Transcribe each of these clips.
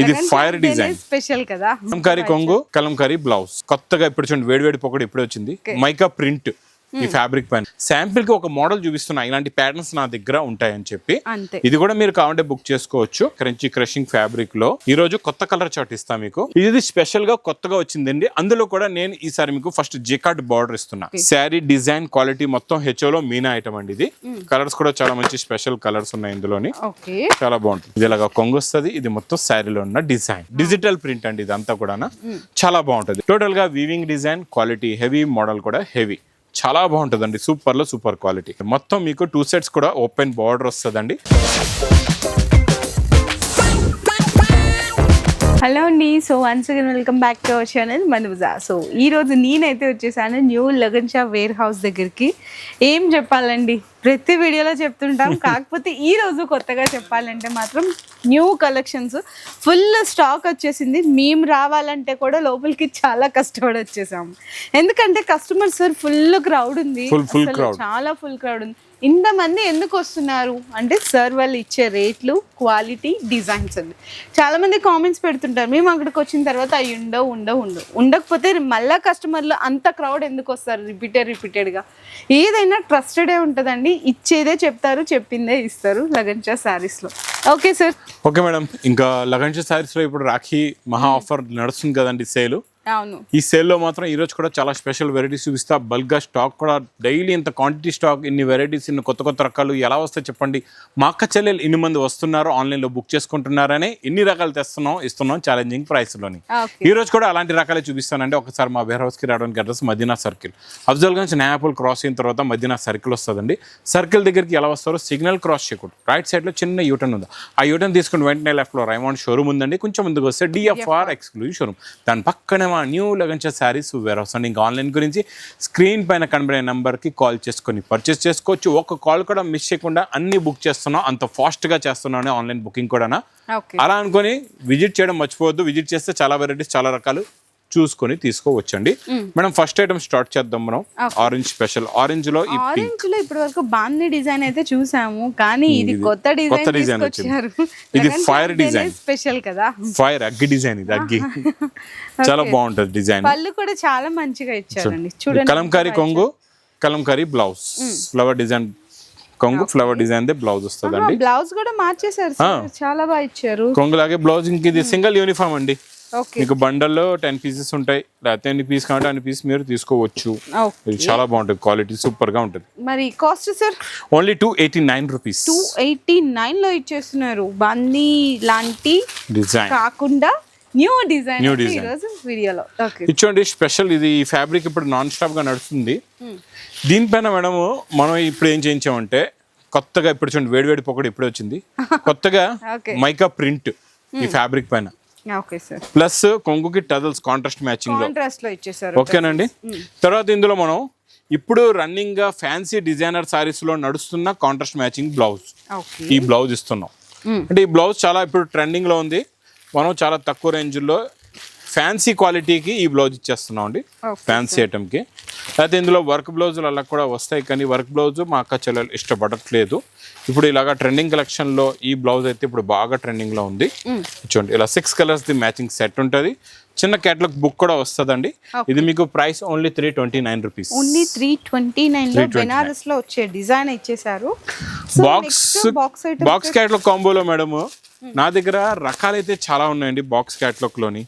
ఇది fire design special కదా. కలంకారీ కొంగు కలంకారీ బ్లౌజ్ కొత్తగా ఇప్పుడు చూడండి వేడి వేడి పొగడు ఇప్పుడు వచ్చింది. Mica print. ఈ ఫ్యాబ్రిక్ పైన. శాంపిల్కి ఒక మోడల్ చూపిస్తున్నా. ఇలాంటి ప్యాటర్న్స్ నా దగ్గర ఉంటాయని చెప్పి. ఇది కూడా మీరు కావాలంటే బుక్ చేసుకోవచ్చు. క్రంచీ క్రషింగ్ ఫ్యాబ్రిక్లో. ఈ రోజు కొత్త కలర్ చార్ట్ ఇస్తా మీకు. ఇది స్పెషల్గా కొత్తగా వచ్చిందండి. అందులో కూడా నేను ఈసారి మీకు ఫస్ట్ జికాట్ బార్డర్ ఇస్తున్నా. శారీ డిజైన్ క్వాలిటీ మొత్తం హెచ్ఓ లో మీనా ఐటమ్ అండి ఇది. కలర్స్ కూడా చాలా మంచి స్పెషల్ కలర్స్ ఉన్నాయి ఇందులోని. చాలా బాగుంటుంది. ఇది ఇలాగా కొంగు వస్తుంది. ఇది మొత్తం శారీలో ఉన్న డిజైన్ డిజిటల్ ప్రింట్ అండి ఇదంతా కూడా చాలా బాగుంటుంది. టోటల్గా weaving design quality heavy model కూడా హెవీ చాలా బాగుంటుందండి. సూపర్లో సూపర్ క్వాలిటీ. మొత్తం మీకు టూ సెట్స్ కూడా ఓపెన్ బార్డర్ వస్తుందండి. హలో అండి. So once again welcome back to our channel Manuja so ఈ రోజు నేనైతే వచ్చేసాను new Lagan Shah warehouse దగ్గరికి. ఏం చెప్పాలండి? ప్రతి వీడియోలో చెప్తుంటాం. కాకపోతే ఈ రోజు కొత్తగా చెప్పాలంటే మాత్రం న్యూ కలెక్షన్స్ ఫుల్ స్టాక్ వచ్చేసింది. మేము రావాలంటే కూడా లోపలికి చాలా కష్టపడి వచ్చేసాము ఎందుకంటే కస్టమర్స్ ఫుల్ క్రౌడ్ ఉంది. చాలా ఫుల్ క్రౌడ్ ఉంది. ఇంతమంది ఎందుకు వస్తున్నారు? అంటే సార్ వాళ్ళు ఇచ్చే రేట్లు క్వాలిటీ డిజైన్స్ అండి. చాలామంది కామెంట్స్ పెడుతుంటారు మేము అక్కడికి వచ్చిన తర్వాత అవి ఉండవు ఉండవు ఉండవు. ఉండకపోతే మళ్ళీ కస్టమర్లు అంత క్రౌడ్ ఎందుకు వస్తారు? రిపీటెడ్ రిపీటెడ్గా. ఏదైనా ట్రస్టెడే ఉంటుందండి. ఇచ్చేదే చెప్తారు చెప్పిందే ఇస్తారు లగన్షా శారీస్లో. Okay sir. Okay madam. ఇంకా లగన్షా శారీస్లో ఇప్పుడు రాఖీ మహా ఆఫర్ నడుస్తుంది కదండి సేలు. ఈ సేల్లో మాత్రం ఈ రోజు కూడా చాలా స్పెషల్ వెరైటీస్ చూపిస్తా. బల్క్గా స్టాక్ కూడా డైలీ ఇంత క్వాంటిటీ స్టాక్ ఇన్ని వెరైటీస్ ఇన్ని కొత్త కొత్త రకాలు ఎలా వస్తాయి చెప్పండి. మా అక్క చెల్లెలు ఇన్ని మంది వస్తున్నారు ఆన్లైన్లో బుక్ చేసుకుంటున్నారని ఇన్ని రకాలు తెస్తున్నాం ఇస్తున్నాం ఛాలెంజింగ్ ప్రైస్లోని ఈ రోజు కూడా అలాంటి రకాలే చూపిస్తానండి. ఒకసారి మా వేర్ హౌస్కి రావడానికి address Madina circle Afzal Gunj Nayapul cross అయిన తర్వాత మదీనా సర్కిల్ వస్తుందండి. సర్కిల్ దగ్గరికి ఎలా వస్తారో సిగ్నల్ క్రాస్ చేయకూడదు. రైట్ సైడ్లో చిన్న యూటర్న్ ఉంది? ఆ యూటర్న్ తీసుకుని వెంటనే లెఫ్ట్లో రైమాండ్ షోరూమ్ ఉందండి. కొంచెం ముందుకు వస్తే డిఎఫ్ఆర్ ఎక్స్క్లూజివ్ షోరూమ్ దాని పక్కనే మా న్యూ లగంచ శారీస్ వేర్ హౌస్ అండి ఇంకా ఆన్లైన్ గురించి స్క్రీన్ పైన కనబడే నెంబర్కి కాల్ చేసుకొని పర్చేస్ చేసుకోవచ్చు. ఒక కాల్ కూడా మిస్ చేయకుండా అన్ని బుక్ చేస్తున్నాం అంత ఫాస్ట్గా చేస్తున్నాం ఆన్లైన్ బుకింగ్ కూడా అలా అనుకొని విజిట్ చేయడం మర్చిపోవద్దు. విజిట్ చేస్తే చాలా వెరైటీస్ చాలా రకాలు. చూసుకొని తీసుకోవచ్చండి. మేడం ఫస్ట్ ఐటమ్ స్టార్ట్ చేద్దాం మనం. ఆరెంజ్ స్పెషల్ ఆరెంజ్లో ఆరెంజ్లో ఇప్పటి వరకు బాంది డిజైన్ అయితే చూసాము. కానీ ఇది కొత్త డిజైన్ కొత్త design తీసుకొచ్చారు. ఇది fire design. స్పెషల్ కదా. ఫైర్ అగ్గి డిజైన్ ఇది అగ్గి. చాలా బాగుంటది డిజైన్. పళ్ళు కూడా చాలా మంచిగా ఇచ్చారండి. చూడండి కలంకారీ కొంగు కలంకారీ బ్లౌజ్ ఫ్లవర్ డిజైన్ కొంగు ఫ్లవర్ డిజైన్ దే బ్లౌజ్ వస్తుందండి. బ్లౌజ్ కూడా మార్చేశారు సార్. చాలా బాగా ఇచ్చారు. కొంగు లాగే బ్లౌజ్ ఇంక ఇది సింగిల్ యూనిఫామ్ అండి. మీకు బండల్లో టెన్ పీసెస్ ఉంటాయి లేకపోతే ఎన్ని పీస్ కావాలంటే అన్ని పీస్ మీరు తీసుకోవచ్చు. ఇది చాలా బాగుంటుంది క్వాలిటీ సూపర్గా ఉంటుంది. మరి cost sir? Only two eighty nine rupees. Two eighty నైన్లో ఇచ్చేస్తున్నారు. బాందీ లాంటి డిజైన్. కాకుండా న్యూ డిజైన్ design. ఈరోజు వీడియోలో. ఇచ్చోండి స్పెషల్ ఇది ఫ్యాబ్రిక్ ఇప్పుడు నాన్ స్టాప్గా నడుస్తుంది. దీనిపైన మేడం మనం ఇప్పుడు ఏం చేయించామంటే కొత్తగా ఇప్పుడు చూడండి వేడి వేడి పొగడు ఇప్పుడు వచ్చింది. కొత్తగా. మైకా ప్రింట్ ఈ ఫ్యాబ్రిక్ పైన. ప్లస్ కొంగుకి టజల్స్ కాంట్రాస్ట్ మ్యాచింగ్లో. కాంట్రాస్ట్లో ఇచ్చేసారు ఓకేనండి? తర్వాత ఇందులో మనం ఇప్పుడు రన్నింగ్గా ఫ్యాన్సీ డిజైనర్ సారీస్లో నడుస్తున్న కాంట్రాస్ట్ మ్యాచింగ్ బ్లౌజ్ ఈ బ్లౌజ్ ఇస్తున్నాం. అంటే ఈ బ్లౌజ్ చాలా ఇప్పుడు ట్రెండింగ్లో ఉంది. మనం చాలా తక్కువ రేంజ్లో ఫ్యాన్సీ క్వాలిటీకి ఈ బ్లౌజ్ ఇచ్చేస్తున్నాం అండి. ఫ్యాన్సీ ఐటమ్కి అయితే ఇందులో వర్క్ బ్లౌజులు అలా కూడా వస్తాయి కానీ వర్క్ బ్లౌజ్ మా అక్క చెల్లెలు ఇష్టపడట్లేదు. ఇప్పుడు ఇలాగా ట్రెండింగ్ కలెక్షన్లో ఈ బ్లౌజ్ అయితే ఇప్పుడు బాగా ట్రెండింగ్లో ఉంది. చూడండి ఇలా six colours the matching set ఉంటుంది. చిన్న క్యాటలాగ్ బుక్ కూడా వస్తుందండి. ఇది మీకు price only three twenty nine rupees only three twenty నైన్లో బెనారస్లో వచ్చే డిజైన్ ఇచ్చేసారు బాక్స్ బాక్స్ క్యాట్లాగ్ కాంబోలో మేడము నా దగ్గర రకాలైతే చాలా ఉన్నాయండి బాక్స్ క్యాట్లాగ్లోని.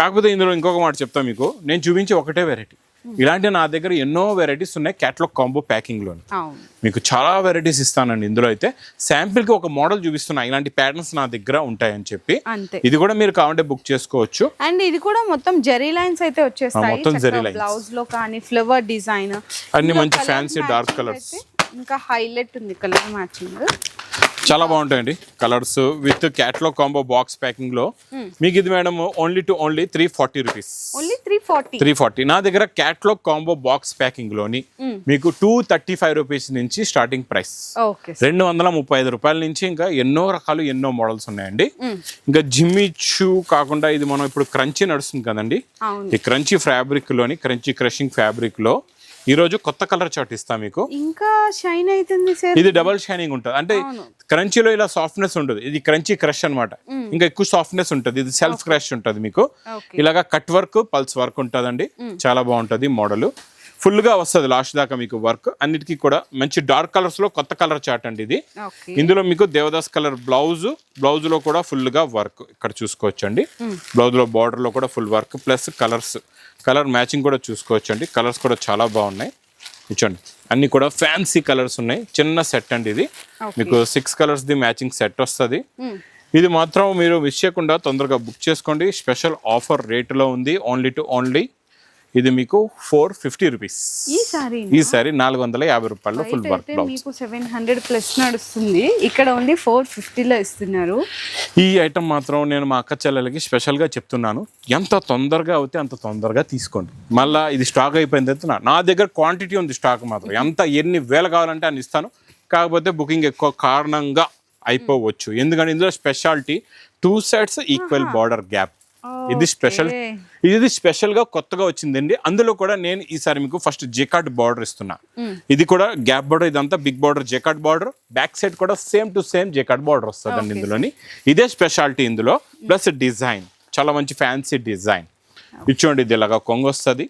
కాకపోతే ఇందులో ఇంకొక మాట చెప్తా మీకు. నేను చూపించే ఒకటే వెరైటీ ఇలాంటి నా దగ్గర ఎన్నో వెరైటీస్ ఉన్నాయి క్యాట్లాగ్ కాంబో ప్యాకింగ్లోని. అవును. మీకు చాలా వెరైటీస్ ఇస్తానండి. ఇందులో అయితే శాంపిల్కి ఒక మోడల్ చూపిస్తున్నా. ఇలాంటి ప్యాటర్న్స్ నా దగ్గర ఉంటాయని చెప్పి. ఇది కూడా మీరు కావాలంటే బుక్ చేసుకోవచ్చు. అండ్ ఇది కూడా మొత్తం జెరీ లైన్స్ అయితే వచ్చేస్తాయి. మొత్తం జరీ lines. బ్లౌజ్లో కానీ ఫ్లవర్ డిజైన్ అన్ని మంచి ఫ్యాన్సీ డార్క్ కలర్స్ ఇంకా హైలైట్ ఉంది కలర్ మ్యాచింగ్ చాలా బాగుంటాయండి. Colours with catalogue combo box ప్యాకింగ్లో. మీకు ఇది madam only two only three forty rupees only three forty three forty నా దగ్గర క్యాట్లాగ్ కాంబో బాక్స్ ప్యాకింగ్లోని మీకు టూ థర్టీ ఫైవ్ రూపీస్ నుంచి స్టార్టింగ్ ప్రైస్ రెండు వందల ముప్పై ఐదు రూపాయల నుంచి ఇంకా ఎన్నో రకాలు ఎన్నో మోడల్స్ ఉన్నాయండి. ఇంకా జిమ్మి షూ కాకుండా ఇది మనం ఇప్పుడు క్రంచీ నడుస్తుంది కదండి. ఈ క్రంచీ ఫ్యాబ్రిక్లోని క్రంచీ క్రషింగ్ ఫ్యాబ్రిక్లో ఈ రోజు కొత్త కలర్ చాట్ ఇస్తా మీకు. ఇంకా షైన్ అవుతుంది సార్. ఇది డబల్ షైనింగ్ ఉంటుంది. అంటే క్రంచీలో ఇలా సాఫ్ట్నెస్ ఉండదు. ఇది క్రంచీ క్రష్ అన్నమాట. ఇంకా ఎక్కువ సాఫ్ట్నెస్ ఉంటుంది. ఇది సెల్ఫ్ క్రష్ ఉంటుంది మీకు. ఇలాగా కట్ వర్క్ పల్స్ వర్క్ ఉంటుందండి. చాలా బాగుంటుంది మోడల్. ఫుల్గా వస్తుంది లాస్ట్ దాకా మీకు వర్క్. అన్నిటికీ కూడా మంచి డార్క్ కలర్స్లో కొత్త కలర్ చాట్ అండి ఇది. ఇందులో మీకు దేవదాస్ కలర్ బ్లౌజ్ బ్లౌజ్లో కూడా ఫుల్గా వర్క్ ఇక్కడ చూసుకోవచ్చు అండి బ్లౌజ్లో బార్డర్లో కూడా full work plus colours colour matching కూడా చూసుకోవచ్చు అండి కలర్స్ కూడా చాలా బాగున్నాయి. ఇచ్చండి అన్ని కూడా ఫ్యాన్సీ కలర్స్ ఉన్నాయి. చిన్న సెట్ అండి ఇది. మీకు six colours the matching set వస్తుంది. ఇది మాత్రం మీరు మిస్ చేయకుండా తొందరగా బుక్ చేసుకోండి. స్పెషల్ ఆఫర్ రేటులో ఉంది. ఓన్లీ టు ఓన్లీ ఇది మీకు ఫోర్ ఫిఫ్టీ రూపీస్. ఈ సారీ ఈ సారీ నాలుగు వందల యాభై రూపాయల్లో ఫుల్ వర్క్ మీకు సెవెన్ హండ్రెడ్ ప్లస్ నడుస్తుంది. ఇక్కడ ఓన్లీ ఫోర్ ఫిఫ్టీలో ఇస్తున్నారు. ఈ ఐటమ్ మాత్రం నేను మా అక్క చెల్లెలకి స్పెషల్గా చెప్తున్నాను. ఎంత తొందరగా అవుతే అంత తొందరగా తీసుకోండి. మళ్ళీ ఇది స్టాక్ అయిపోయింది అయితే నా- దగ్గర క్వాంటిటీ ఉంది స్టాక్ మాత్రం. ఎంత ఎన్ని వేలు కావాలంటే అన్ని ఇస్తాను. కాకపోతే బుకింగ్ ఎక్కువ కారణంగా అయిపోవచ్చు. ఎందుకంటే ఇందులో speciality two sides equal border gap ఇది స్పెషల్ ఇది స్పెషల్గా కొత్తగా వచ్చిందండి. అందులో కూడా నేను ఈసారి మీకు ఫస్ట్ జెకాట్ బార్డర్ ఇస్తున్నా. ఇది కూడా గ్యాప్ బార్డర్ ఇదంతా big border jacquard border back side కూడా same to same jacquard border వస్తుందండి ఇందులోని. ఇదే స్పెషాలిటీ ఇందులో ప్లస్ డిజైన్ చాలా మంచి ఫ్యాన్సీ డిజైన్ ఇచ్చోండి ఇది ఇలాగా కొంగు వస్తుంది.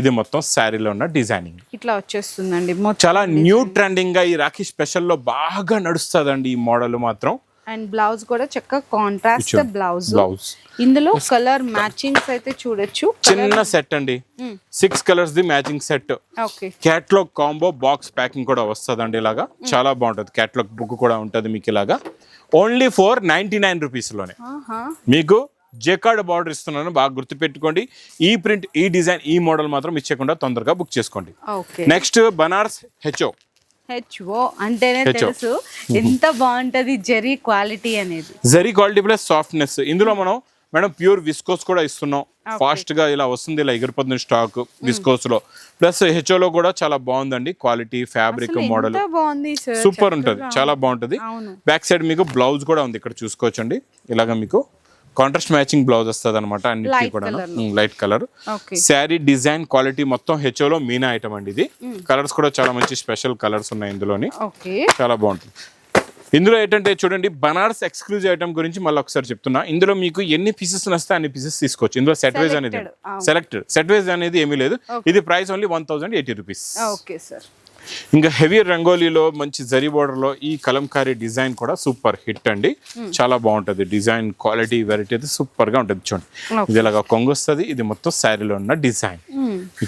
ఇది మొత్తం శారీలో ఉన్న డిజైనింగ్ ఇట్లా వచ్చేస్తుందండి. చాలా న్యూ ట్రెండింగ్గా ఈ రాఖీ స్పెషల్లో బాగా నడుస్తుందండి ఈ మోడల్ మాత్రం. అండ్ బ్లౌజ్ కూడా చక్కగా కాంట్రాస్ట్. బ్లౌజ్. బ్లౌజ్ ఇందులో కలర్ మ్యాచింగ్స్ అయితే చూడొచ్చు. చిన్న సెట్ అండి. Six colours the matching set okay catalogue combo box packing కూడా వస్తుందండి ఇలాగా. చాలా బాగుంటుంది. క్యాట్లాగ్ బుక్ కూడా ఉంటుంది మీకు ఇలాగా. ఓన్లీ ఫోర్ నైన్టీ నైన్ రూపీస్లోనే ఆహా. మీకు జెకార్డ్ బార్డర్ ఇస్తున్నాను. బాగా గుర్తుపెట్టుకోండి. ఈ ప్రింట్ ఈ డిజైన్ ఈ మోడల్ మాత్రం ఇచ్చకుండా తొందరగా బుక్ చేసుకోండి. Okay next Banaras HO HO అంటేనే. తెలుసు. ఎంత బాగుంటది జరీ క్వాలిటీ అనేది. Zari quality plus softness. ఇందులో మనం మేడం ప్యూర్ విస్కోస్ కూడా ఇస్తున్నాం. ఫాస్ట్గా ఇలా వస్తుంది ఇలా ఎగిరిపోతుంది స్టాక్ విస్కోస్లో ప్లస్ హెచ్ఓలో కూడా చాలా బాగుందండి క్వాలిటీ ఫ్యాబ్రిక్ మోడల్. సూపర్ ఉంటుంది చాలా బాగుంటుంది. బ్యాక్ సైడ్ మీకు బ్లౌజ్ కూడా ఉంది ఇక్కడ చూసుకోవచ్చండి. ఇలాగ మీకు కాంట్రాస్ట్ మ్యాచింగ్ బ్లౌజ్ వస్తుంది అనమాట అన్నిటికీ కూడా light colour sari design quality మొత్తం హెచ్ఓలో మీనా ఐటమ్ అండి ఇది. కలర్స్ కూడా చాలా మంచి స్పెషల్ కలర్స్ ఉన్నాయి ఇందులోని. చాలా బాగుంటుంది. ఇందులో ఏంటంటే చూడండి బనారస్ ఎక్స్క్లూజివ్ ఐటమ్ గురించి మళ్ళీ ఒకసారి చెప్తున్నా. ఇందులో మీకు ఎన్ని పీసెస్ వస్తే అన్ని పీసెస్ తీసుకోవచ్చు. ఇందులో సెట్ వైజ్ అనేది. సెలెక్టెడ్ సెట్ వైజ్ అనేది ఏమీ లేదు. ఇది price only one thousand eighty rupees okay sir ఇంకా హెవీ రంగోలీలో మంచి జరీ border లో ఈ కలంకారీ డిజైన్ కూడా సూపర్ హిట్ అండి. చాలా బాగుంటది. డిజైన్ క్వాలిటీ వెరైటీ అయితే సూపర్గా ఉంటుంది చూడండి. ఇది ఇలాగా కొంగు వస్తుంది ఇది మొత్తం శారీలో ఉన్న డిజైన్.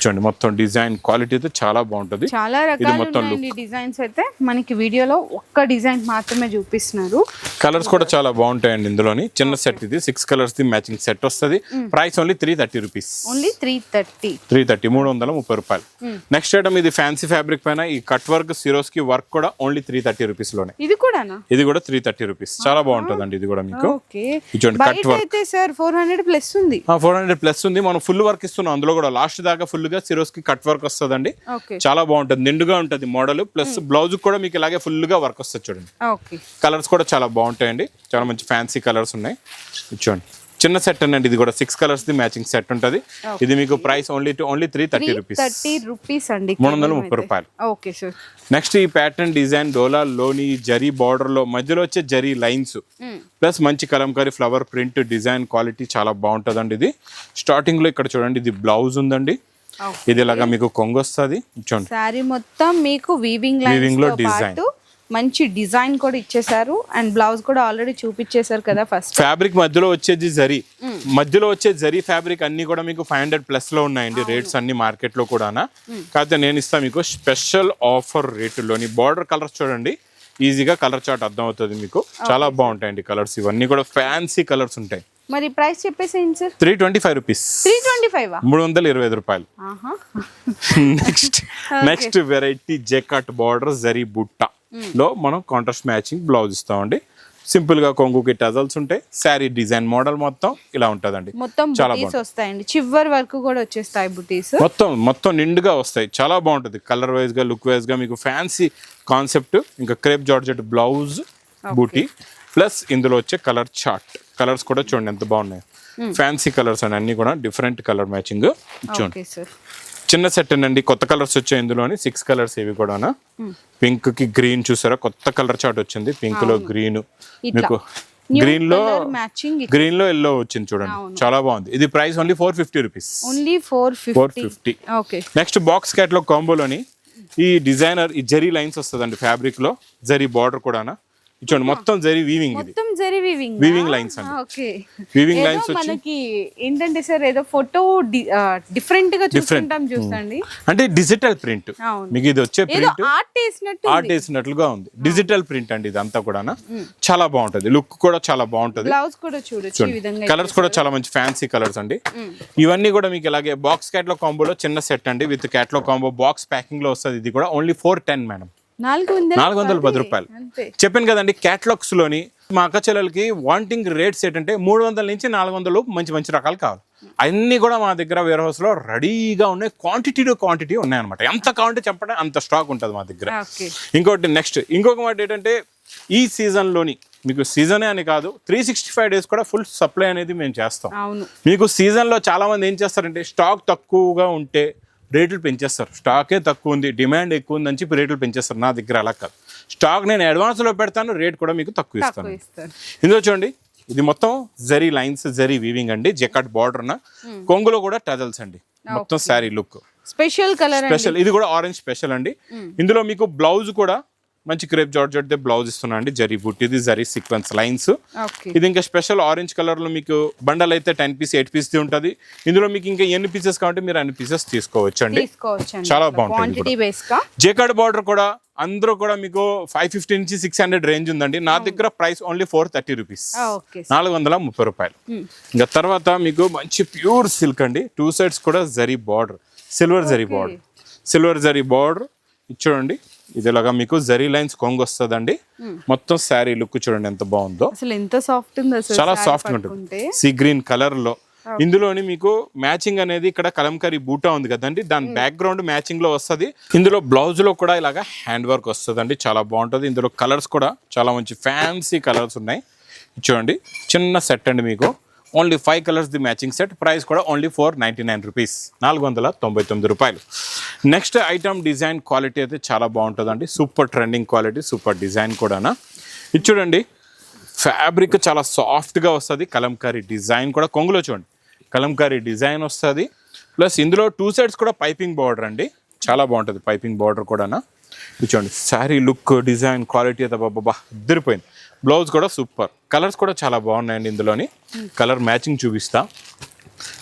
చూడండి మొత్తం డిజైన్ క్వాలిటీ అయితే చాలా బాగుంటది. చాలా ఇది రకాలు మొత్తం డిజైన్స్ అయితే. మనకి వీడియోలో ఒక్క డిజైన్ మాత్రమే చూపిస్తున్నారు. కలర్స్ కూడా చాలా బాగుంటాయండి ఇందులోని. చిన్న సెట్ ఇది six colours the matching set వస్తుంది. Price only three thirty rupees only three thirty three thirty మూడు వందల ముప్పై రూపాయలు. నెక్స్ట్ ఐటమ్ ఇది ఫ్యాన్సీ ఫ్యాబ్రిక్ పైన ఈ కట్ వర్క్ సిరోస్కి వర్క్ కూడా ఓన్లీ త్రీ థర్టీ రూపీస్లోనే ఇది కూడానా? ఇది కూడా త్రీ థర్టీ రూపీస్. చాలా బాగుంటుందండి ఇది కూడా మీకు. ఓకే. ఇటువంటి కట్ బయట వర్క్. అయితే సార్ ఫోర్ హండ్రెడ్ ప్లస్ ఉంది. ఫోర్ హండ్రెడ్ ప్లస్ ఉంది. మనం ఫుల్ వర్క్ ఇస్తున్నాం. అందులో కూడా లాస్ట్ దాకా ఫుల్గా సిరోస్కి కట్ వర్క్ వస్తుందండి. చాలా బాగుంటుంది. నిండుగా ఉంటుంది మోడల్. ప్లస్ బ్లౌజ్ కూడా మీకు ఇలాగే ఫుల్గా వర్క్ వస్తుంది చూడండి. కలర్స్ కూడా చాలా బాగుంటాయండి. చాలా మంచి ఫ్యాన్సీ కలర్స్ ఉన్నాయి. చూడండి చిన్న సెట్ అండి ఇది కూడా six colours the matching set ఉంటుంది. ఇది మీకు price only two only three thirty rupees thirty rupees అండి. మూడు వందల ముప్పై రూపాయలు. ఓకే సార్ నెక్స్ట్ ఈ ప్యాటర్న్ డిజైన్ డోలా లోని జరీ బార్డర్లో మధ్యలో వచ్చే జరీ లైన్స్ ప్లస్ మంచి Kalamkari flower print design quality చాలా బాగుంటుందండి ఇది. స్టార్టింగ్లో ఇక్కడ చూడండి ఇది బ్లౌజ్ ఉందండి. ఇది ఇలాగా మీకు కొంగు వస్తుంది చూడండి. శారీ మొత్తం మీకు వీవింగ్ లైన్స్లో. పాటు మంచి డిజైన్ కూడా ఇచ్చేసారు అండ్ బ్లౌజ్ కూడా ఆల్రెడీ చూపించేశారు కదా ఫస్ట్. ఫ్యాబ్రిక్ మధ్యలో వచ్చేది జరీ. మధ్యలో వచ్చే జరీ ఫ్యాబ్రిక్ అన్ని కూడా మీకు ఫైవ్ హండ్రెడ్ ప్లస్లో ఉన్నాయండి రేట్స్ అన్ని మార్కెట్లో కూడా కాకపోతే నేను ఇస్తాను మీకు స్పెషల్ ఆఫర్ రేటులోని బార్డర్ కలర్స్ చూడండి. ఈజీగా కలర్ చార్ట్ అర్థం అవుతుంది మీకు. చాలా బాగుంటాయండి కలర్స్. ఇవన్నీ కూడా ఫ్యాన్సీ కలర్స్ ఉంటాయి. మరి ప్రైస్ చెప్పేసేయండి sir? Three twenty five rupees. Three twenty five మూడు వందల ఇరవై ఐదు రూపాయలు. Next next variety జెకట్ border zari బుట్ట లో మనం కాంట్రాస్ట్ మ్యాచింగ్ బ్లౌజ్ ఇస్తామండి. సింపుల్గా కొంగుకి టజల్స్ ఉంటాయి. శారీ డిజైన్ మోడల్ మొత్తం ఇలా ఉంటదండి. మొత్తం చాలా బుటీస్ వస్తాయండి. చివరి వరకు కూడా వచ్చేస్తాయి బుటీస్. మొత్తం మొత్తం నిండుగా వస్తాయి. చాలా బాగుంటుంది. కలర్ వైజ్గా లుక్ వైజ్గా మీకు ఫ్యాన్సీ కాన్సెప్ట్ ఇంకా క్రేప్ జార్జెట్ బ్లౌజ్ బూటీ. ప్లస్ ఇందులో వచ్చే కలర్ చార్ట్ కలర్స్ కూడా చూడండి ఎంత బాగున్నాయి. ఫ్యాన్సీ కలర్స్ అని అన్ని కూడా డిఫరెంట్ కలర్ మ్యాచింగ్ చూడండి. చిన్న సెట్ అండి కొత్త కలర్స్ వచ్చాయి ఇందులోని సిక్స్ కలర్స్ ఇవి కూడా పింక్కి గ్రీన్ చూసారా? కొత్త కలర్ చాట్ వచ్చింది. పింక్లో గ్రీన్. మీకు గ్రీన్లో గ్రీన్లో ఎల్లో వచ్చింది చూడండి. చాలా బాగుంది. ఇది price only four fifty rupees only four four fifty next box క్యాట్లో కాంబోలోని ఈ డిజైనర్ ఈ జరీ లైన్స్ వస్తుందండి ఫ్యాబ్రిక్లో. జరీ బార్డర్ కూడానా. చూడండి మొత్తం జరీ వీవింగ్ ఇది. మొత్తం జరి వీవింగ్ Weaving lines అండి. ఓకే. వీవింగ్ లైన్స్ వచ్చి మనకి ఏంటంటే సార్ ఏదో ఫోటో డిఫరెంట్గా చూస్తుంటాం చూడండి అంటే డిజిటల్ ప్రింట్. మీకు ఇది వచ్చే ప్రింట్ ఆర్ట్ వేసినట్టు ఆర్ట్ వేసినట్లుగా ఉంది. డిజిటల్ ప్రింట్ అండి ఇదంతా కూడా చాలా బాగుంటది. లుక్ కూడా చాలా బాగుంటది. బ్లౌజ్ కూడా చూడొచ్చు ఈ విధంగా కలర్స్ కూడా చాలా మంచి ఫ్యాన్సీ కలర్స్ అండి. ఇవన్నీ కూడా మీకు ఇలాగే బాక్స్ క్యాట్లో కాంబోలో చిన్న సెట్ అండి. విత్ క్యాట్లో కాంబో బాక్స్ ప్యాకింగ్లో వస్తుంది. ఇది కూడా ఓన్లీ ఫోర్ టెన్ మేడం నాలుగు వందల పది రూపాయలు. చెప్పాను కదండి క్యాటలాగ్స్లోని మా అక్క చెల్లెలకి వాంటింగ్ రేట్స్ ఏంటంటే మూడు వందల నుంచి నాలుగు వందలు మంచి మంచి రకాలు కావాలి. అన్నీ కూడా మా దగ్గర వేర్ హౌస్లో రెడీగా ఉన్నాయి. క్వాంటిటీ టు క్వాంటిటీ ఉన్నాయన్నమాట. ఎంత కావాలంటే చెప్పండి అంత స్టాక్ ఉంటుంది మా దగ్గర. ఇంకోటి నెక్స్ట్ ఇంకొక మాట ఏంటంటే ఈ సీజన్లోని మీకు సీజనే అని కాదు త్రీ సిక్స్టీ ఫైవ్ డేస్ కూడా ఫుల్ సప్లై అనేది మేము చేస్తాం. మీకు సీజన్లో చాలా మంది ఏం చేస్తారంటే స్టాక్ తక్కువగా ఉంటే రేట్లు పెంచేస్తారు. స్టాకే తక్కువ ఉంది డిమాండ్ ఎక్కువ ఉందని చెప్పి రేట్లు పెంచేస్తారు. నా దగ్గర అలా కాదు. స్టాక్ నేను అడ్వాన్స్లో పెడతాను రేట్ కూడా మీకు తక్కువ ఇస్తాను. ఇందులో చూడండి ఇది మొత్తం జరీ లైన్స్ జరీ వీవింగ్ అండి. జెకాట్ బార్డర్ కొంగులో కూడా టజల్స్ అండి. మొత్తం sari look. Special colour special ఇది కూడా ఆరెంజ్ స్పెషల్ అండి. ఇందులో మీకు బ్లౌజ్ కూడా మంచి క్రేప్ జార్జెట్ బ్లౌజ్ ఇస్తున్నా అండి జరీ బుట్ ఇది జరీ సీక్వెన్స్ లైన్స్. ఇది ఇంకా స్పెషల్ ఆరెంజ్ కలర్లో మీకు బండల్ అయితే టెన్ పీస్ ఎయిట్ పీస్ ఉంటుంది. ఇందులో మీకు ఇంకా ఎన్ని పీసెస్ కావాలంటే మీరు అన్ని పీసెస్ తీసుకోవచ్చు అండి చాలా బాగుంటుంది జేకార్డ్ బార్డర్ కూడా అందరూ కూడా మీకు ఫైవ్ ఫిఫ్టీ నుంచి సిక్స్ హండ్రెడ్ రేంజ్ ఉందండి. నా దగ్గర price only four thirty rupees నాలుగు వందల ముప్పై రూపాయలు. ఇంకా తర్వాత మీకు మంచి ప్యూర్ సిల్క్ అండి. టూ సైడ్స్ కూడా zari border silver zari border silver zari border చూడండి. ఇది ఇలాగా మీకు జరీ లైన్స్ కొంగు వస్తుందండి మొత్తం శారీ లుక్ చూడండి ఎంత బాగుందో. అసలు ఎంత సాఫ్ట్ ఉందో చాలా సాఫ్ట్. ఉంటుంది. సీ గ్రీన్ కలర్లో ఇందులోని మీకు మ్యాచింగ్ అనేది ఇక్కడ కలంకరీ బూటా ఉంది కదండి. దాని బ్యాక్గ్రౌండ్ మ్యాచింగ్లో వస్తది. ఇందులో బ్లౌజ్లో కూడా ఇలాగా హ్యాండ్ వర్క్ వస్తుందండి. చాలా బాగుంటది. ఇందులో కలర్స్ కూడా చాలా మంచి ఫ్యాన్సీ కలర్స్ ఉన్నాయి. చూడండి చిన్న సెట్ అండి మీకు. Only five colours the matching set price కూడా only four ninety nine rupees నాలుగు వందల తొంభై తొమ్మిది రూపాయలు. నెక్స్ట్ ఐటమ్ డిజైన్ క్వాలిటీ అయితే చాలా బాగుంటుందండి. Super trending quality super design కూడానా. ఇది చూడండి ఫ్యాబ్రిక్ చాలా సాఫ్ట్గా వస్తుంది. కలంకారీ డిజైన్ కూడా కొంగులో చూడండి. కలంకారీ డిజైన్ వస్తుంది. ప్లస్ ఇందులో టూ సైడ్స్ కూడా పైపింగ్ బార్డర్ అండి. చాలా బాగుంటుంది పైపింగ్ బార్డర్ కూడానా. ఇది చూడండి శారీ లుక్ డిజైన్ క్వాలిటీ అయితే బాబా ఇద్దరిపోయింది బ్లౌజ్ కూడా సూపర్ కలర్స్ కూడా చాలా బాగున్నాయండి ఇందులోని. కలర్ మ్యాచింగ్ చూపిస్తా.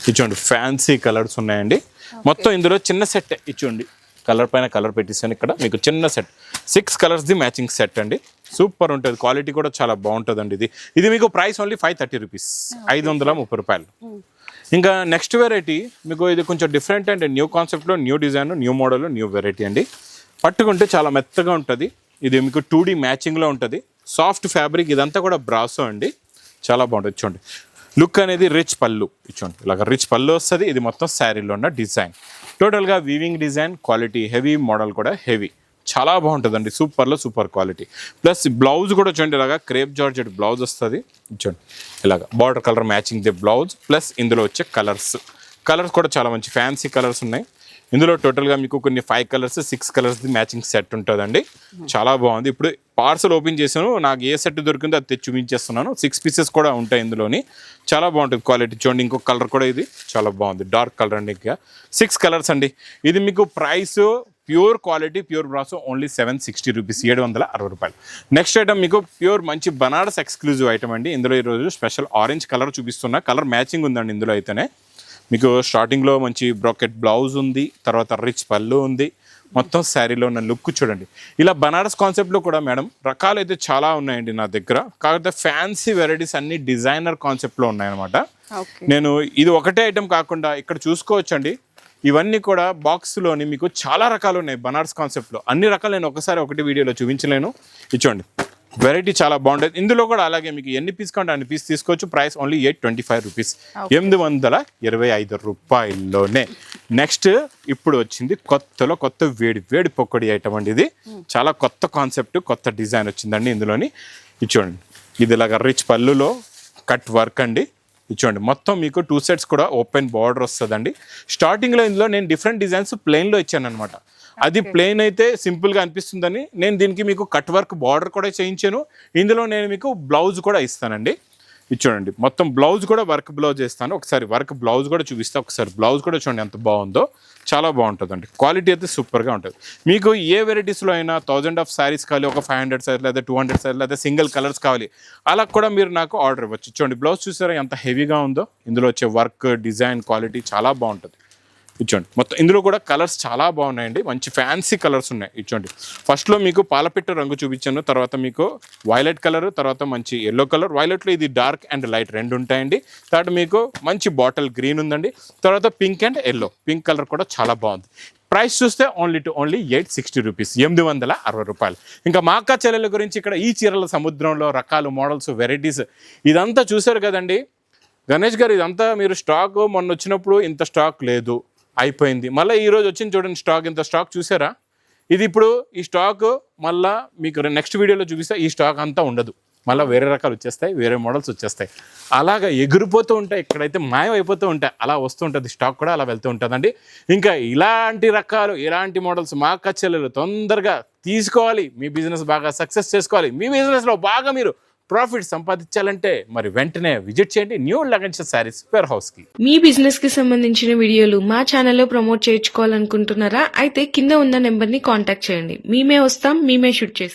చూడండి ఫ్యాన్సీ కలర్స్ ఉన్నాయండి. మొత్తం ఇందులో చిన్న సెట్ ఇచ్చోండి. కలర్ పైన కలర్ పెట్టిస్తాను ఇక్కడ. మీకు చిన్న set. Six colours the matching set అండి. సూపర్ ఉంటుంది. క్వాలిటీ కూడా చాలా బాగుంటుందండి ఇది. ఇది మీకు price only five thirty rupees ఐదు వందల ముప్పై రూపాయలు. ఇంకా నెక్స్ట్ వెరైటీ మీకు ఇది కొంచెం డిఫరెంట్ అండ్. న్యూ కాన్సెప్ట్లో new design new model new variety అండి. పట్టుకుంటే చాలా మెత్తగా ఉంటుంది. ఇది మీకు టూ డీ మ్యాచింగ్లో ఉంటుంది. సాఫ్ట్ ఫ్యాబ్రిక్ ఇదంతా కూడా బ్రాసో అండి. చాలా బాగుంటుంది. చూడండి. లుక్ అనేది రిచ్ పళ్ళు. ఇచ్చోండి. ఇలాగ రిచ్ పళ్ళు వస్తుంది. ఇది మొత్తం శారీలో ఉన్న డిజైన్. టోటల్గా weaving design quality heavy model కూడా హెవీ చాలా బాగుంటుందండి. సూపర్లో సూపర్ క్వాలిటీ ప్లస్ బ్లౌజ్ కూడా చూడండి ఇలాగా క్రేప్ జార్జెట్ బ్లౌజ్ వస్తుంది. చూడండి. ఇలాగ border colour matching the blouse plus ఇందులో వచ్చే కలర్స్ కలర్స్ కూడా చాలా మంచి ఫ్యాన్సీ కలర్స్ ఉన్నాయి. ఇందులో టోటల్గా మీకు కొన్ని five colours six colours matching set ఉంటుందండి. చాలా బాగుంది. ఇప్పుడు పార్సల్ ఓపెన్ చేశాను. నాకు ఏ సెట్ దొరికిందో అది తెచ్చి చూపించేస్తున్నాను. సిక్స్ పీసెస్ కూడా ఉంటాయి ఇందులోని. చాలా బాగుంటుంది క్వాలిటీ చూడండి ఇంకొక కలర్ కూడా ఇది. చాలా బాగుంది. డార్క్ కలర్ అండి ఇంకా. సిక్స్ కలర్స్ అండి. ఇది మీకు price pure quality pure brass only seven sixty rupees ఏడు వందల అరవై రూపాయలు. నెక్స్ట్ ఐటమ్ మీకు ప్యూర్ మంచి బనారస్ ఎక్స్క్లూజివ్ ఐటమ్ అండి. ఇందులో ఈరోజు స్పెషల్ ఆరెంజ్ కలర్ చూపిస్తున్నా. కలర్ మ్యాచింగ్ ఉందండి ఇందులో అయితేనే. మీకు స్టార్టింగ్లో మంచి బ్రాకెట్ బ్లౌజ్ ఉంది తర్వాత రిచ్ పళ్ళు ఉంది. మొత్తం శారీలో ఉన్న లుక్ చూడండి. ఇలా బనారస్ కాన్సెప్ట్లో కూడా మేడం రకాలు అయితే చాలా ఉన్నాయండి నా దగ్గర. కాకపోతే ఫ్యాన్సీ వెరైటీస్ అన్ని డిజైనర్ కాన్సెప్ట్లో ఉన్నాయన్నమాట. నేను ఇది ఒకటే ఐటెం కాకుండా ఇక్కడ చూసుకోవచ్చండి. ఇవన్నీ కూడా బాక్స్లోని మీకు చాలా రకాలు ఉన్నాయి బనారస్ కాన్సెప్ట్లో అన్ని రకాలు నేను ఒకసారి ఒకటి వీడియోలో చూపించలేను. ఇచ్చోండి వెరైటీ చాలా బాగుంటుంది ఇందులో కూడా అలాగే మీకు ఎన్ని పీస్ కావాలంటే అన్ని పీస్ తీసుకోవచ్చు. Price only eight twenty five rupees ఎనిమిది వందల ఇరవై ఐదు రూపాయల్లోనే. నెక్స్ట్ ఇప్పుడు వచ్చింది కొత్తలో కొత్త వేడి వేడి పొక్కడి ఐటమ్ అండి ఇది. చాలా కొత్త కాన్సెప్ట్ కొత్త డిజైన్ వచ్చిందండి ఇందులోని. ఇది చూడండి. ఇది ఇలాగ రిచ్ పళ్ళులో కట్ వర్క్ అండి. ఇచ్చోండి మొత్తం మీకు టూ సెట్స్ కూడా ఓపెన్ బార్డర్ వస్తుందండి. స్టార్టింగ్లో ఇందులో నేను డిఫరెంట్ డిజైన్స్ ప్లెయిన్లో ఇచ్చాను అనమాట అది ప్లెయిన్ అయితే సింపుల్గా అనిపిస్తుందని నేను దీనికి మీకు కట్ వర్క్ బార్డర్ కూడా చేయించాను. ఇందులో నేను మీకు బ్లౌజ్ కూడా ఇస్తానండి. ఇది చూడండి మొత్తం బ్లౌజ్ కూడా వర్క్ బ్లౌజ్ చేస్తాను. ఒకసారి వర్క్ బ్లౌజ్ కూడా చూపిస్తా ఒకసారి బ్లౌజ్ కూడా చూడండి ఎంత బాగుందో. చాలా బాగుంటుందండి. క్వాలిటీ అయితే సూపర్గా ఉంటుంది. మీకు ఏ వెరైటీస్లో అయినా థౌజండ్ ఆఫ్ శారీస్ కావాలి ఒక ఫైవ్ హండ్రెడ్ సారీస్ లేదా టూ హండ్రెడ్ సారీస్ లేదా సింగిల్ కలర్స్ కావాలి అలా కూడా మీరు నాకు ఆర్డర్ ఇవ్వచ్చు. చూడండి బ్లౌజ్ చూసారా ఎంత హెవీగా ఉందో? ఇందులో వచ్చే వర్క్ డిజైన్ క్వాలిటీ చాలా బాగుంటుంది. ఇచ్చోండి మొత్తం ఇందులో కూడా కలర్స్ చాలా బాగున్నాయండి. మంచి ఫ్యాన్సీ కలర్స్ ఉన్నాయి. ఇచ్చోండి ఫస్ట్లో మీకు పాలపిట్ట రంగు చూపించాను. తర్వాత మీకు వైలెట్ కలర్ తర్వాత మంచి ఎల్లో కలర్. వైలెట్లో ఇది డార్క్ అండ్ లైట్ రెండు ఉంటాయండి. తర్వాత మీకు మంచి బాటిల్ గ్రీన్ ఉందండి. తర్వాత pink and yellow pink colour కూడా చాలా బాగుంది. ప్రైస్ చూస్తే only two only eight sixty rupees ఎనిమిది వందల అరవై రూపాయలు. ఇంకా మా అక్క చెల్లెల గురించి ఇక్కడ ఈ చీరల సముద్రంలో రకాలు మోడల్స్ వెరైటీస్ ఇదంతా చూశారు కదండి. గణేష్ గారు ఇదంతా మీరు స్టాక్ మొన్న వచ్చినప్పుడు ఇంత స్టాక్ లేదు. అయిపోయింది. మళ్ళీ ఈరోజు వచ్చింది చూడండి స్టాక్ ఇంత స్టాక్ చూసారా? ఇది ఇప్పుడు ఈ స్టాక్ మళ్ళా మీకు నెక్స్ట్ వీడియోలో చూపిస్తే. ఈ స్టాక్ అంతా ఉండదు. మళ్ళీ వేరే రకాలు వచ్చేస్తాయి వేరే మోడల్స్ వచ్చేస్తాయి. అలాగా ఎగిరిపోతూ ఉంటాయి. ఇక్కడైతే మాయం అయిపోతూ ఉంటాయి. అలా వస్తూ ఉంటుంది. స్టాక్ కూడా అలా వెళ్తూ ఉంటుందండి. ఇంకా ఇలాంటి రకాలు ఇలాంటి మోడల్స్ మా కచ్చలు తొందరగా తీసుకోవాలి. మీ బిజినెస్ బాగా సక్సెస్ చేసుకోవాలి. మీ బిజినెస్లో బాగా మీరు ప్రాఫిట్ సంపాదించాలంటే మరి వెంటనే విజిట్ చేయండి న్యూ లగన్స్ శారీస్ వేర్ హౌస్కి. మీ బిజినెస్కి సంబంధించిన వీడియోలు మా ఛానల్లో ప్రమోట్ చేయించుకోవాలనుకుంటున్నారా? అయితే కింద ఉన్న నెంబర్ని కాంటాక్ట్ చేయండి. మేమే వస్తాం మేమే షూట్ చేస్తాం.